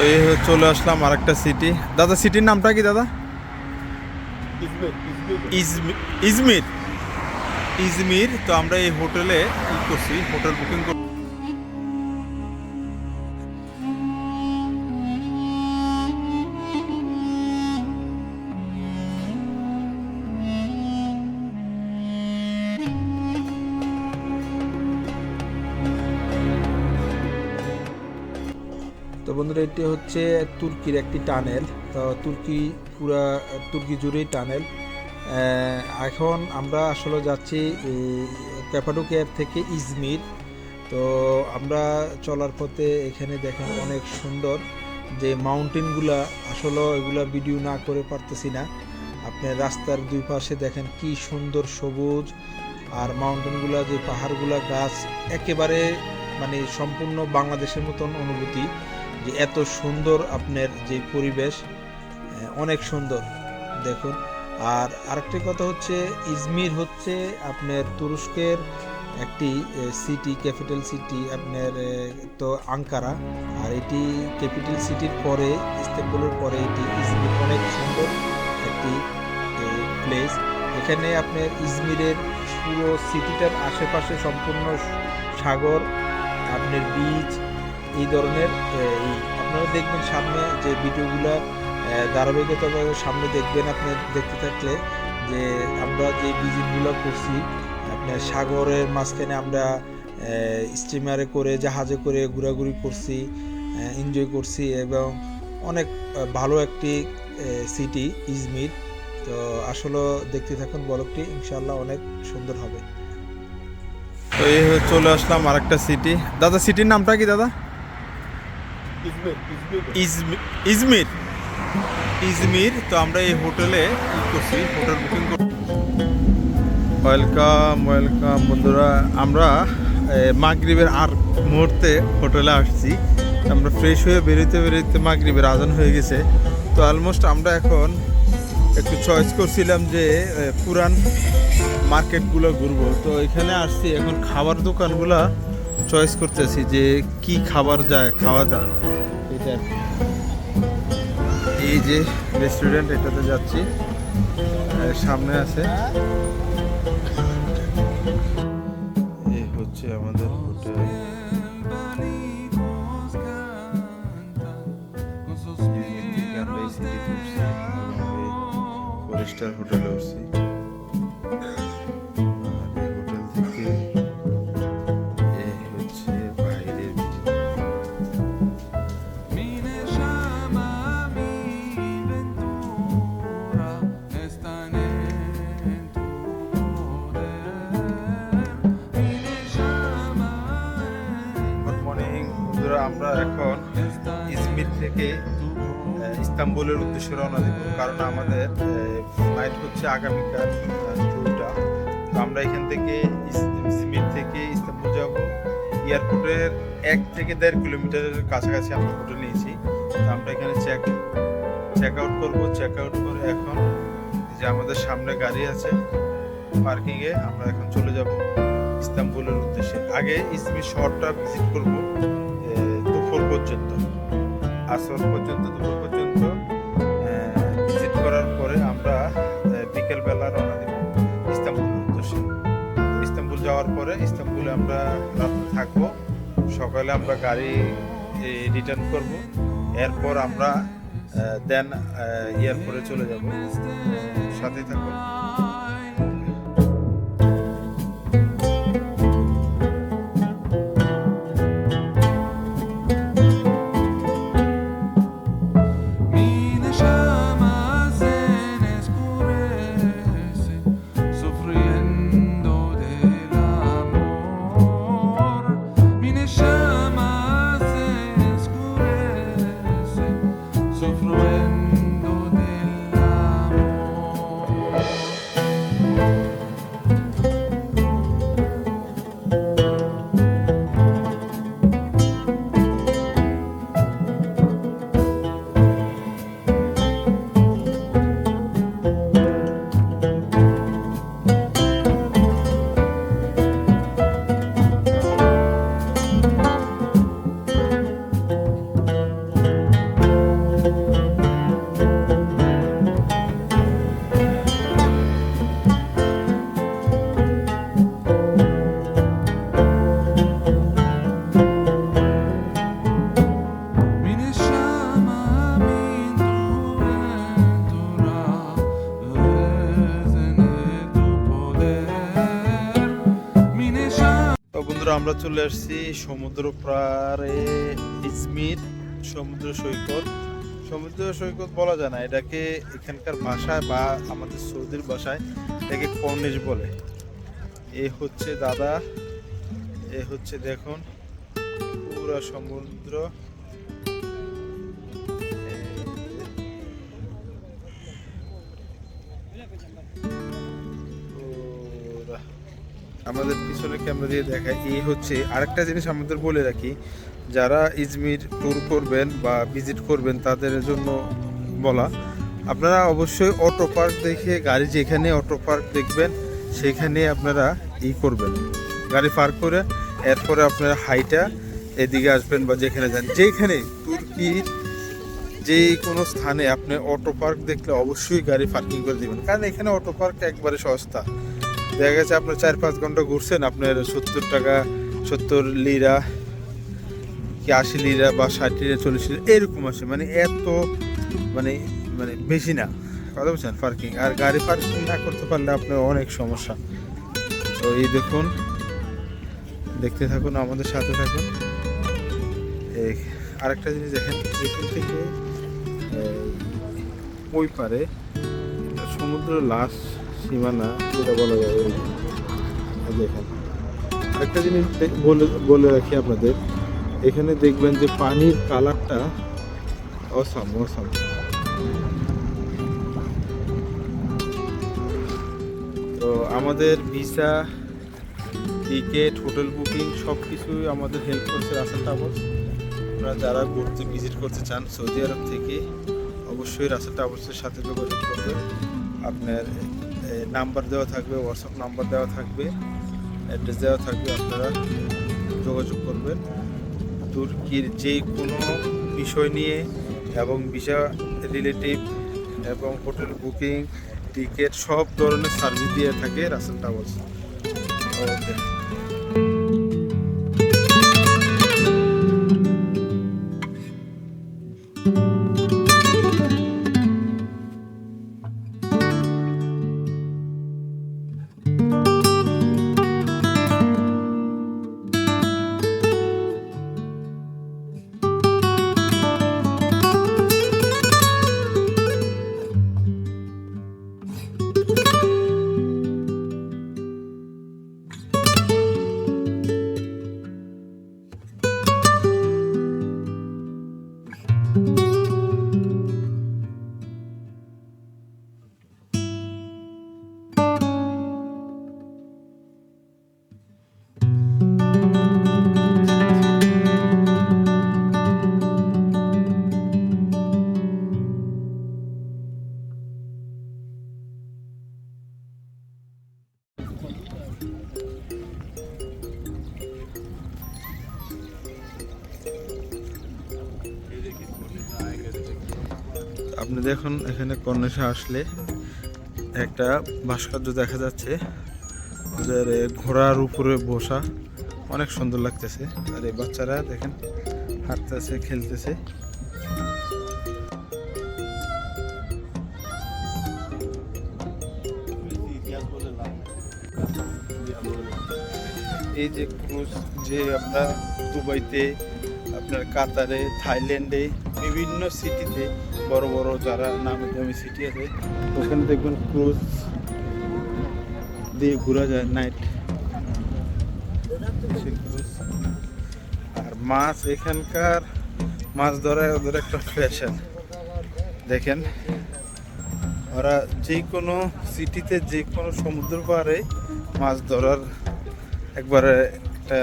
তো এই চলে আসলাম আরেকটা সিটি দাদা সিটির নামটা কি দাদা? ইজমি- ইজমির? ইজমির তো আমরা এই হোটেলে ই করছি হোটেল বুকিং এটি হচ্ছে তুর্কির একটি টানেল। তো তুর্কি পুরা, তুর্কি জুড়েই টানেল। এখন আমরা আসলে যাচ্ছি ক্যাপাডোকিয়ার থেকে ইজমির। তো আমরা চলার পথে এখানে দেখেন অনেক সুন্দর যে মাউন্টেনগুলা, আসলে এগুলা ভিডিও না করে পারতেছি না। আপনার রাস্তার দুই পাশে দেখেন কি সুন্দর সবুজ আর মাউন্টেনগুলা যে পাহাড়গুলা, গাছ একেবারে মানে সম্পূর্ণ বাংলাদেশের মতন অনুভূতি। যে এত সুন্দর আপনার যে পরিবেশ অনেক সুন্দর, দেখুন। আর আরেকটি কথা হচ্ছে, ইজমির হচ্ছে আপনার তুরস্কের একটি সিটি ক্যাপিটাল সিটি আপনার তো আঙ্কারা। আর এটি ক্যাপিটাল সিটির পরে ইস্তানবুলের পরে এটি ইজমির, অনেক সুন্দর একটি প্লেস এখানে আপনার ইজমিরের পুরো সিটিটার আশেপাশে সম্পূর্ণ সাগর, আপনার বিচ এই ধরনের এই, আপনারা দেখবেন সামনে যে ভিডিওগুলো ধারাবাহিকতাভাবে সামনে দেখবেন আপনি দেখতে থাকলে যে আমরা যে ভিজিটগুলো করছি, আপনার সাগরের মাঝখানে আমরা স্টিমারে করে, জাহাজে করে ঘোরাঘুরি করছি এনজয় করছি এবং অনেক ভালো একটি সিটি ইজমির। তো আসলে দেখতে থাকুন বলকটি ইনশাল্লাহ অনেক সুন্দর হবে। তো এই চলে আসলাম আরেকটা সিটি দাদা সিটির নামটা কি দাদা? Izmir Izmir. তো আমরা এই হোটেলে করছি? হোটেল বুকিং ওয়েলকাম ওয়েলকাম বন্ধুরা। আমরা মাগরিবের আর মুহূর্তে হোটেলে আসছি। আমরা ফ্রেশ হয়ে বেরোতে বেরোতে মাগরিবের আজান হয়ে গেছে। তো অলমোস্ট আমরা এখন একটু চয়েস করছিলাম যে পুরান মার্কেটগুলো ঘুরবো। তো এখানে আসছি, এখন খাবার দোকানগুলা চয়েস করতেছি যে, কি খাবার যায়, খাওয়া যায়। এই যে রেস্টুরেন্ট এটাতে যাচ্ছি। সামনে আছে। এই হচ্ছে আমাদের হোটেল আমরা এই সিটিতে উঠছি ফোর স্টার হোটেলে উঠছি। থেকে ইস্তাম্বুলের উদ্দেশ্যে রওনা দেব। কারণ আমাদের ফ্লাইট হচ্ছে আগামীকাল টুটা তো আমরা এখান থেকে ইজমির থেকে ইস্তাম্বুল যাব। এয়ারপোর্টের এক থেকে দেড় কিলোমিটারের কাছাকাছি আমরা হোটেল নিয়েছি। তো আমরা এখানে চেক চেক আউট করব। চেক আউট করে এখন যে আমাদের সামনে গাড়ি আছে পার্কিংয়ে আমরা এখন চলে যাব ইস্তাম্বুলের উদ্দেশ্যে। আগে ইজমির শহরটা ভিজিট করব দুপুর পর্যন্ত। আসর পর্যন্ত, দুপুর পর্যন্ত ভিজিট করার পরে আমরা বিকেলবেলা রওনা দেব ইস্তাম্বুলের উদ্দেশ্যে। ইস্তাম্বুল যাওয়ার পরে ইস্তাম্বুলে আমরা রাত্রে থাকব। সকালে আমরা গাড়ি রিটার্ন করব। এরপর আমরা দেন এয়ারপোর্টে চলে যাব। সাথে থাকব। আমরা চলে আসছি সমুদ্র পাড়ে ইজমির, সমুদ্র সৈকত। সমুদ্র সৈকত বলা যায় না, এটাকে এখানকার ভাষায় বা আমাদের সৌদির ভাষায় এটাকে কর্নিশ বলে। এ হচ্ছে দাদা, এ হচ্ছে দেখুন, পুরো সমুদ্র। আমাদের পিছনে ক্যামেরা দিয়ে দেখায়, এই হচ্ছে আরেকটা জিনিস আমাদের বলে রাখি, যারা ইজমির ট্যুর করবেন বা ভিজিট করবেন, তাদের জন্য বলা, আপনারা অবশ্যই অটো পার্ক দেখে গাড়ি যেখানে অটো পার্ক দেখবেন, সেখানে আপনারা ই করবেন। গাড়ি পার্ক করে, এরপরে আপনারা হাইটা এদিকে আসবেন বা যেখানে যান। যেখানে তুর্কির যে কোনো স্থানে আপনি অটো পার্ক দেখলে অবশ্যই গাড়ি পার্কিং করে দেবেন। কারণ এখানে অটো পার্ক একবারে সস্তা। দেখা গেছে আপনার চার পাঁচ ঘণ্টা ঘুরছেন, আপনার সত্তর টাকা, সত্তর লিরা, কি আশি লিরা বা ষাট লিরা, চল্লিশ লিরা, এরকম আসে। মানে এত মানে মানে বেশি না। কথা বলছেন? পার্কিং আর গাড়ি পার্কিং না করতে পারলে আপনার অনেক সমস্যা। তো এই দেখুন, দেখতে থাকুন, আমাদের সাথে থাকুন। এই আরেকটা জিনিস দেখেন, এখান থেকে ওই পারে সমুদ্র লাশ সীমানা যেটা বলা এই দেখেন আরেকটা জিনিস বলে বলে রাখি আপনাদের, এখানে দেখবেন যে পানির কালারটা অসাম অসাম। তো আমাদের ভিসা, টিকিট, হোটেল বুকিং সব কিছুই আমাদের হেল্প করছে রাসেল ট্রাভেলস আপনারা যারা ঘুরতে, ভিজিট করতে চান সৌদি আরব থেকে, অবশ্যই রাসেল ট্রাভেলসের সাথে যোগাযোগ করবেন। আপনার নাম্বার দেওয়া থাকবে হোয়াটসঅ্যাপ নাম্বার দেওয়া থাকবে অ্যাড্রেস দেওয়া থাকবে, আপনারা যোগাযোগ করবেন। তুর্কির যে কোনো বিষয় নিয়ে এবং ভিসা রিলেটিভ এবং হোটেল বুকিং টিকিট সব ধরনের সার্ভিস দিয়ে থাকে রাসেল ট্রাভেলস ওকে। আপনি দেখুন, এখানে কর্নেশে আসলে একটা ভাস্কর্য দেখা যাচ্ছে ওদের ঘোড়ার উপরে বসা অনেক সুন্দর লাগতেছে। আর এই বাচ্চারা দেখেন, হাঁটতেছে, খেলতেছে। এই যে ক্রুজ যে আমরা দুবাইতে আপনার কাতারে, থাইল্যান্ডে, বিভিন্ন সিটিতে বড় বড় যারা নামি দামি সিটি আছে, ওখানে দেখবেন ক্রুজ দিয়ে ঘোরা যায় নাইট আর মাছ এখানকার, মাছ ধরায় ওদের একটা ফ্যাশন দেখেন, ওরা যে কোনো সিটিতে যে কোনো সমুদ্র পাড়ে মাছ ধরার একবারে একটা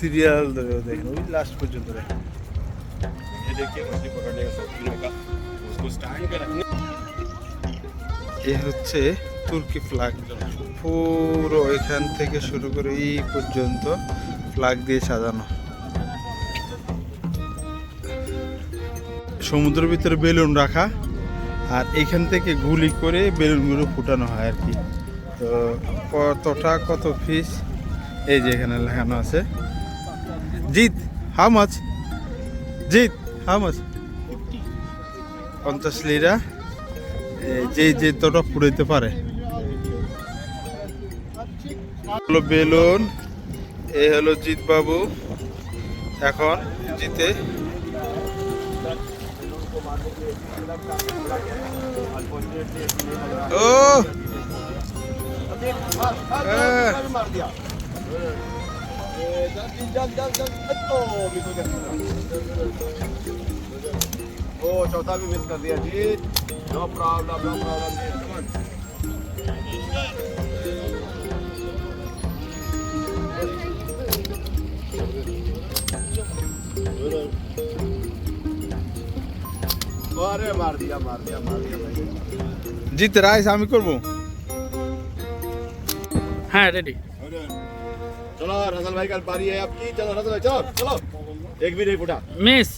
সিরিয়াল ধরে দেখেন, ওই লাস্ট পর্যন্ত দেখেন। এ হচ্ছে তুর্কি ফ্ল্যাগ পুরো এখান থেকে শুরু করে এই পর্যন্ত ফ্ল্যাগ দিয়ে সাজানো। সমুদ্রের ভিতরে বেলুন রাখা, আর এখান থেকে গুলি করে বেলুনগুলো ফুটানো হয় আর কি। তো কতটা, কত ফিস এই যে এখানে লেখানো আছে। হাউ মাছ জিত হাউ মাছ পঞ্চাশ লিরা এ, যে যে তোটা ফুরাইতে পারে। হলো বেলুন এই হলো জিৎ বাবু। এখন জিতে। ও! ओ चौथा भी मिस कर दिया जी नो प्रॉब्लम नो प्रॉब्लम अरे मार दिया मार दिया मार दिया भाई জিত রাইস আমি করব হ্যাঁ রেডি चलो रसल भाई का पारी है आपकी। चलो रसल भाई चलो चलो। एक भी नहीं फुटा। Miss.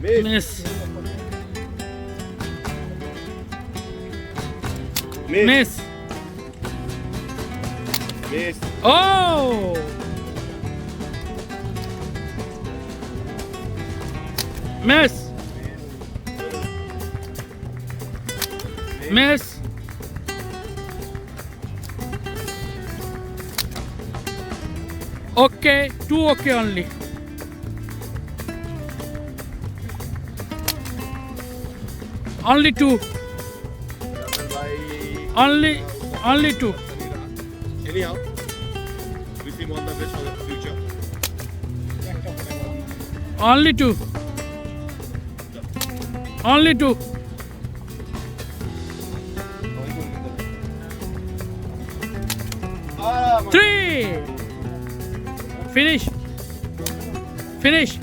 Miss. Miss. Miss. Miss. O! Miss. Miss. okay, two okay only. Only two. Only, only two. Anyhow, we see more the best for the future. Only two. Only two. Three. Finish. Finish.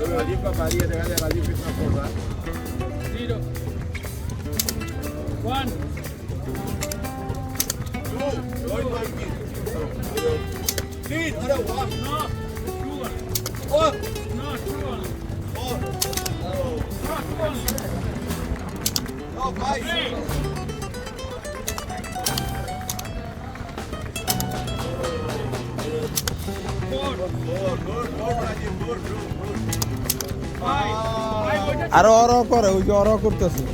Eu olhei pra Maria, ela ali fez uma pousada. Zero. One. Two. Dois, dois, Three. Olha o ar. Not. Sure. Four. Not sure. Four. Not sure. Not five. Three. আরো অরো করে ওই যে অরো করতেছে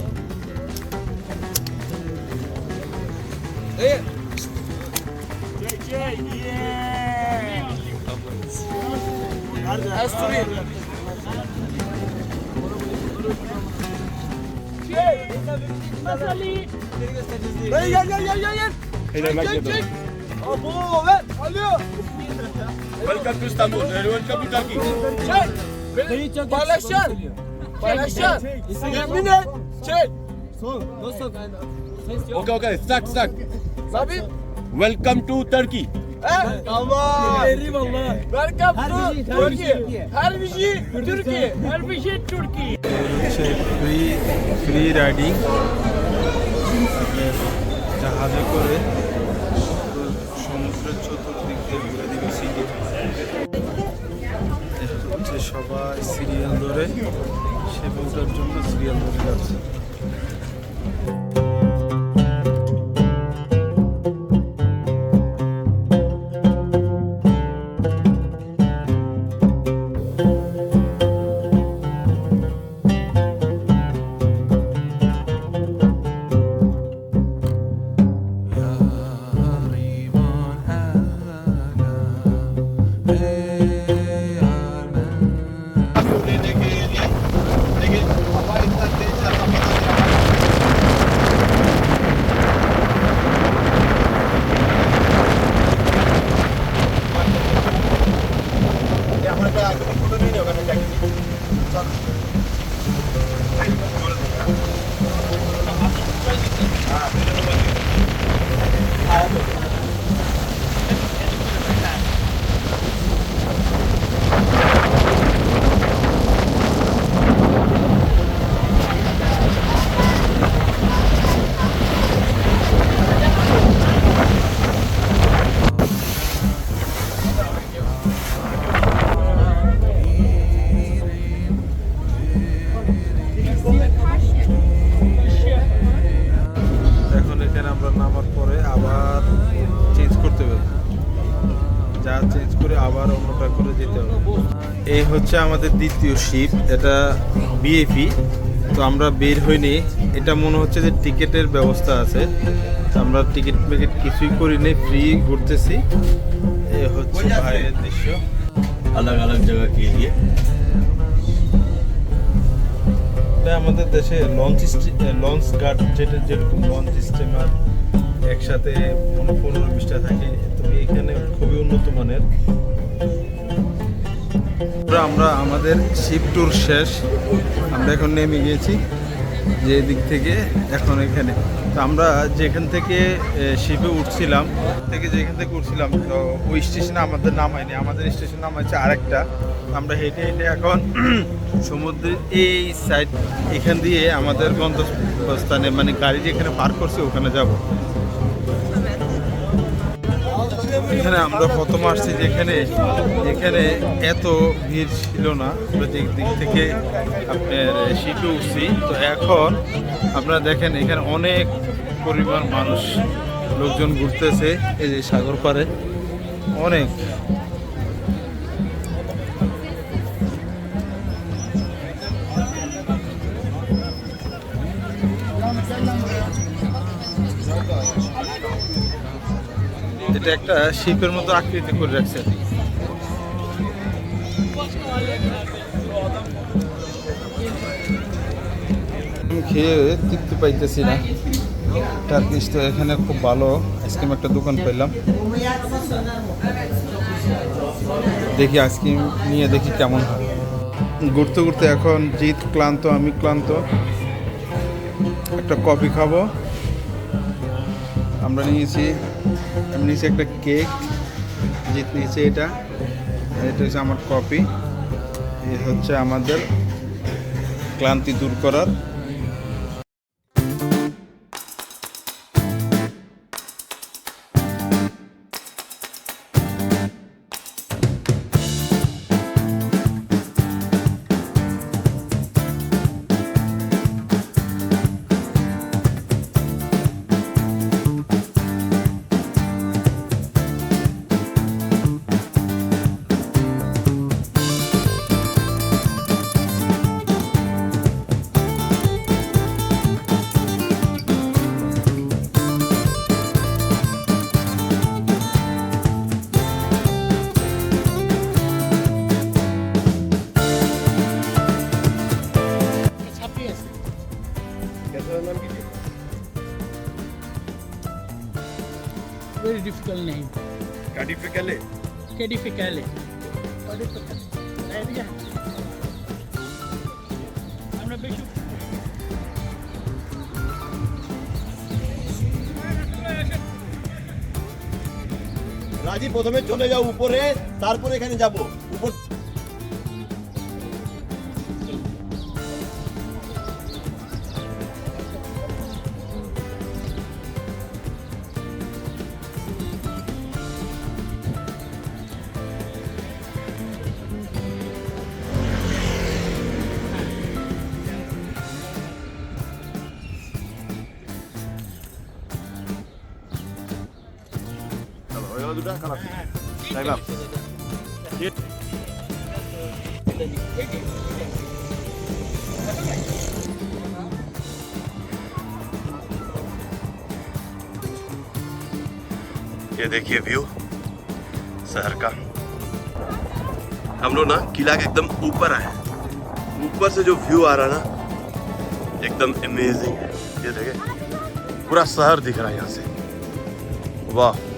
Gel gel gel gel gel. Çek çek. Abo ver alıyor. Welcome to Istanbul. Welcome to Turkey. Çek. Beni paylaşan. Paylaşan. Yemin et. Çek. Sol. Nasıl? Okay okay. Sak sak. Sabit. Welcome to Turkey. He? Tamam. Veririm valla. Welcome to Turkey. Her bir şey Türkiye. Her bir şey Türkiye. Şey, free, free riding. Ee, জাহাজে করে সবাই serial ধরে সে বউটার জন্য serial ধরে যাচ্ছে। Change করে আবার অন্যটা করে যেতে হবে। এই হচ্ছে আমাদের দ্বিতীয় শিপ এটা বিএপি তো আমরা বের হইনি। এটা মনে হচ্ছে যে টিকিটের ব্যবস্থা আছে। আমরা টিকিট মেকিট কিছুই করিনি ফ্রি ঘুরতেছি। এ হচ্ছে বাইরের দৃশ্য। আলাগ আলাগ জায়গা কি গিয়ে এটা আমাদের দেশে লঞ্চ লঞ্চ গার্ড যেটা যেরকম লঞ্চ সিস্টেম আর একসাথে পনেরো বিশটা থাকে এখানে খুবই উন্নত মানের। আমরা- আমাদের শিপ ট্যুর শেষ। আমরা এখন নেমে গিয়েছি যে দিক থেকে এখন এখানে। তো আমরা যেখান থেকে শিপে উঠছিলাম থেকে যেখান থেকে উঠছিলাম, তো ওই স্টেশনে আমাদের নামায়নি আমাদের স্টেশন নামাইছে আরেকটা। আমরা হেঁটে হেঁটে এখন সমুদ্রের এই সাইড এখান দিয়ে আমাদের গন্তব্যস্থানে মানে গাড়ি যেখানে পার্ক করছে, ওখানে যাব। এখানে আমরা প্রথম আসছি যেখানে এখানে এত ভিড় ছিল না। আমরা যে দিক থেকে আপনার শিপে উঠছি। তো এখন আপনারা দেখেন, এখানে অনেক পরিমাণ মানুষ, লোকজন ঘুরতেছে। এই যে সাগর পাড়ে, অনেক। এটা একটা শিল্পের মতো আকৃতি করে রাখছে। আমি খেয়ে তৃপ্তি পাইতেছি না। টার্কিশ তো এখানে খুব ভালো। আইসক্রিম একটা দোকান পেলাম দেখি আইসক্রিম নিয়ে দেখি কেমন হয়। ঘুরতে ঘুরতে এখন জিত ক্লান্ত, আমি ক্লান্ত। একটা কফি খাব। আমরা নিয়েছি নিয়েছি একটা কেক জিত নিয়েছি এটা এটা হচ্ছে আমার কপি। এ হচ্ছে আমাদের ক্লান্তি দূর করার। আমরা বেশি রাজি প্রথমে চলে যাও উপরে তারপরে এখানে যাব। ये देखिए व्यू शहर का। हम लोग ना किला के एकदम ऊपर आए ऊपर से जो व्यू आ रहा ना, एकदम अमेजिंग है। ये देखे, पूरा शहर दिख रहा है यहाँ से। वाह।